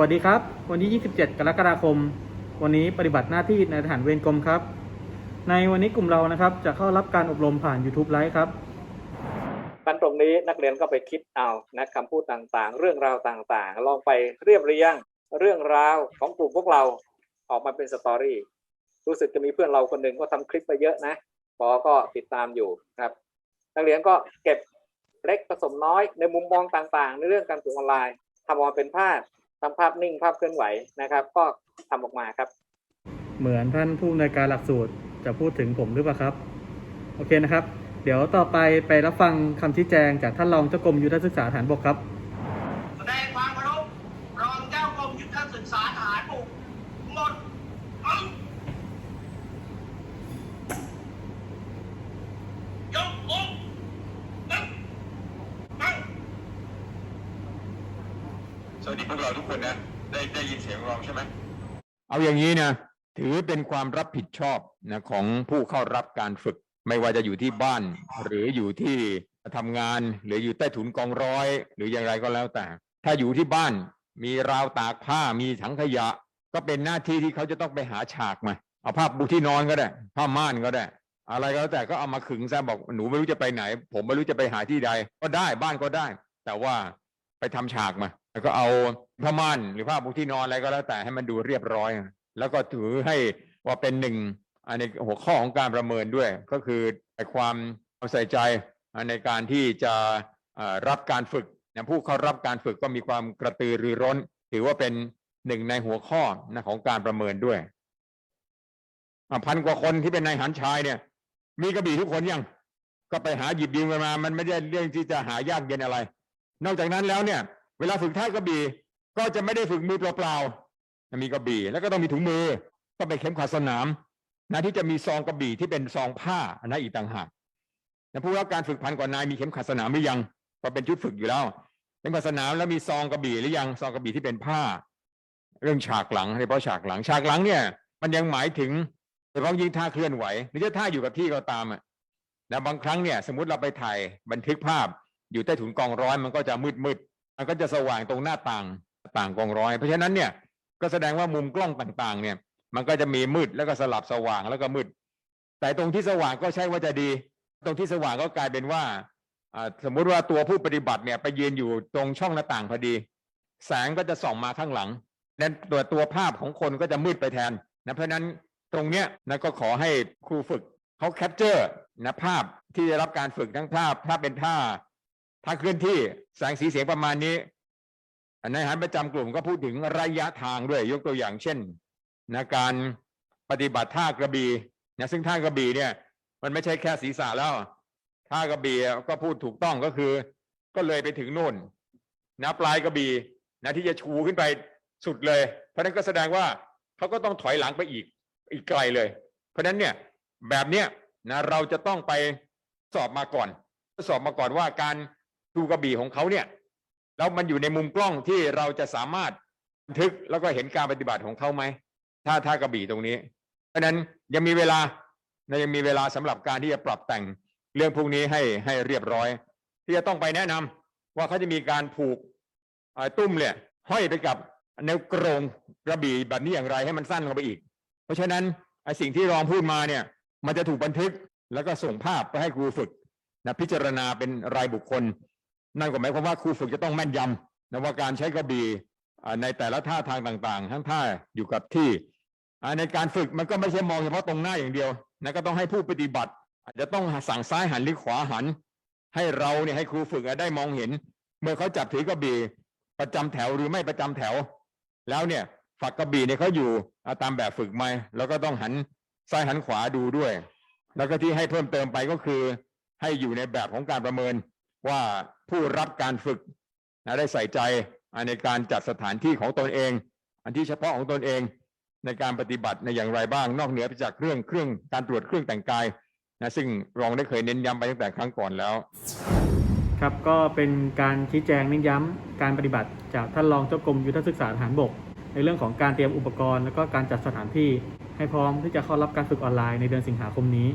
วัสดีครับ วันที่ 27 กรกฎาคม วันนี้ปฏิบัติหน้าที่ในทหารเวรกรมครับ ในวันนี้กลุ่มเรานะครับ จะเข้ารับการอบรมผ่าน YouTube ไลฟ์ครับกันตรงนี้นักเรียนก็ไปคิดเอานะคำพูดต่างๆ เรื่องราวต่างๆ ลองไปเรียบเรียงเรื่องราวของกลุ่มพวกเราออกมาเป็นสตอรี่รู้สึกจะมีเพื่อนเราคนหนึ่งก็ทำคลิปไปเยอะนะปอก็ติดตามอยู่ครับ นักเรียนก็เก็บเล็กผสมน้อยในมุมมองต่างๆ ในเรื่องการฝึกออนไลน์ทำออกมาเป็นภาพ ทำภาพนิ่งภาพเคลื่อนไหวนะครับ ก็ทำออกมาครับ เหมือนท่านผู้อำนวยการหลักสูตรจะพูดถึงผมหรือเปล่าครับ โอเคนะครับ เดี๋ยวต่อไปไปรับฟังคำชี้แจงจากท่านรองเจ้ากรมยุทธศึกษาฐานบกครับแสดงความเคารพรองเจ้ากรมยุทธศึกษาทหารบกหมดมึงยกอกมึงมึง สวัสดีพวกเราทุกคนนะ ได้ได้ยินเสียงรองใช่ไหมเอาอย่างนี้นะถือเป็นความรับผิดชอบนะของผู้เข้ารับการฝึก ไม่ว่าจะอยู่ที่บ้าน หรืออยู่ที่ทำงาน หรืออยู่ใต้ถุนกองร้อย หรืออย่างไรก็แล้วแต่ ถ้าอยู่ที่บ้านมีราวตากผ้ามีถังขยะ ก็เป็นหน้าที่ที่เขาจะต้องไปหาฉากมา เอาผ้าปูที่นอนก็ได้ ผ้าม่านก็ได้ อะไรก็แล้วแต่ก็เอามาขึงซะบอกหนูไม่รู้จะไปไหน ผมไม่รู้จะไปหาที่ใด ก็ได้บ้านก็ได้ แต่ว่าไปทำฉากมา แล้วก็เอาผ้าม่านหรือผ้าปูที่นอนอะไรก็แล้วแต่ให้มันดูเรียบร้อย แล้วก็ถือให้ว่าเป็นหนึ่งอันในหัวข้อของการประเมินด้วย ก็คือความใส่ใจในการที่จะรับการฝึกผู้เข้ารับการฝึกก็มีความกระตือรือร้น ถือว่าเป็นหนึ่งในหัวข้อของการประเมินด้วยพันกว่าคนที่เป็นนายหันชายเนี่ย มีกระบี่ทุกคนยังก็ไปหาหยิบยืมกันมา มันไม่ได้เรื่องที่จะหายากเย็นอะไร นอกจากนั้นแล้วเนี่ย เวลาฝึกท่ากระบี่ก็จะไม่ได้ฝึกมือเปล่าๆมีกระบี่ แล้วก็ต้องมีถุงมือก็ไปนเข็มขัดสนามนะที่จะมีซองกระบี่ที่เป็นซองผ้าอันนั้นอีกต่างหากนะผู้ว่าการฝึกพันกว่านายมีเข็มขัดสนามหรือยังก็เป็นชุดฝึกอยู่แล้วเข็มขัดสนามแล้วมีซองกระบี่หรือยังซองกระบี่ที่เป็นผ้า เรื่องฉากหลังโดยเฉพาะฉากหลังฉากหลังเนี่ย มันยังหมายถึงโดยเฉพาะยิ่งท่าเคลื่อนไหวหรือจะท่าอยู่กับที่ก็ตามอะนะบางครั้งเนี่ย สมมติเราไปถ่ายบันทึกภาพ อยู่ใต้ถุนกองร้อยมันก็จะมืดมืด มันก็จะสว่างตรงหน้าต่างต่างกองร้อย เพราะฉะนั้นเนี่ยก็แสดงว่ามุมกล้องต่างๆ เนี่ย มันก็จะมีมืดแล้วก็สลับสว่างแล้วก็มืด แต่ตรงที่สว่างก็ใช่ว่าจะดี ตรงที่สว่างก็กลายเป็นว่าสมมุติว่าตัวผู้ปฏิบัติเนี่ยไปยืนอยู่ตรงช่องหน้าต่างพอดี แสงก็จะส่องมาข้างหลังนั้นตัวตัวภาพของคนก็จะมืดไปแทนนะเพราะฉะนั้นตรงเนี้ยนะก็ขอให้ครูฝึกเขาแคปเจอร์นะภาพที่ได้รับการฝึกทั้งภาพถ้าเป็นท่า ถ้าเคลื่อนที่แสงสีเสียงประมาณนี้นายหันประจำกลุ่มก็พูดถึงระยะทางด้วยยกตัวอย่างเช่นนะการปฏิบัติท่ากระบี่นะซึ่งท่ากระบี่เนี่ย มันไม่ใช่แค่ศีรษะแล้วท่ากระบี่ก็พูดถูกต้องก็คือ ก็เลยไปถึงนู่นนะปลายกระบี่นะที่จะชูขึ้นไปสุดเลย เพราะฉะนั้นก็แสดงว่าเขาก็ต้องถอยหลังไปอีกอีกไกลเลย เพราะฉะนั้นเนี่ยแบบเนี้ยนะเราจะต้องไปสอบมาก่อน สอบมาก่อนว่าการ ชูกระบี่ของเขาเนี่ยแล้วมันอยู่ในมุมกล้องที่เราจะสามารถบันทึกแล้วก็เห็นการปฏิบัติของเขาไหมถ้าถ้ากระบี่ตรงนี้ เพราะนั้นยังมีเวลานะยังมีเวลาสำหรับการที่จะปรับแต่งเรื่องพวกนี้ให้ให้เรียบร้อย ที่จะต้องไปแนะนำว่าเขาจะมีการผูกตุ้มเนี่ยห้อยไปกับแนวกรงกระบี่แบบนี้อย่างไรให้มันสั้นลงไปอีก เพราะฉะนั้นไอ้สิ่งที่รองพูดมาเนี่ย มันจะถูกบันทึกแล้วก็ส่งภาพไปให้ครูฝึกนะพิจารณาเป็นรายบุคคล นั่นก็หมายความว่าครูฝึกจะต้องแม่นยำนะว่าการใช้กระบี่ในแต่ละท่าทางต่าง ๆ ทั้งท่าอยู่กับที่ในการฝึกมันก็ไม่ใช่มองเฉพาะตรงหน้าอย่างเดียวนะก็ต้องให้ผู้ปฏิบัติ อาจจะต้องสั่งซ้ายหันหรือขวาหัน ให้เราเนี่ยให้ครูฝึกได้มองเห็น เมื่อเขาจับถือกระบี่ประจำแถวหรือไม่ประจำแถว แล้วเนี่ยฝักกระบี่เนี่ยเขาอยู่ตามแบบฝึกไหมแล้วก็ต้องหันซ้ายหันขวาดูด้วย แล้วก็ที่ให้เพิ่มเติมไปก็คือ ให้อยู่ในแบบของการประเมิน ว่าผู้รับการฝึกนะได้ใส่ใจในการจัดสถานที่ของตนเอง อันที่เฉพาะของตนเองในการปฏิบัติในอย่างไรบ้าง นอกเหนือไปจากเรื่องเครื่องการตรวจเครื่องแต่งกายนะซึ่งรองได้เคยเน้นย้ำไปตั้งแต่ครั้งก่อนแล้ว ครับก็เป็นการชี้แจงเน้นย้ำการปฏิบัติจากท่านรองเจ้ากรมยุทธศึกษาทหารบก ในเรื่องของการเตรียมอุปกรณ์ แล้วก็การจัดสถานที่ให้พร้อมที่จะเข้ารับการฝึกออนไลน์ในเดือนสิงหาคมนี้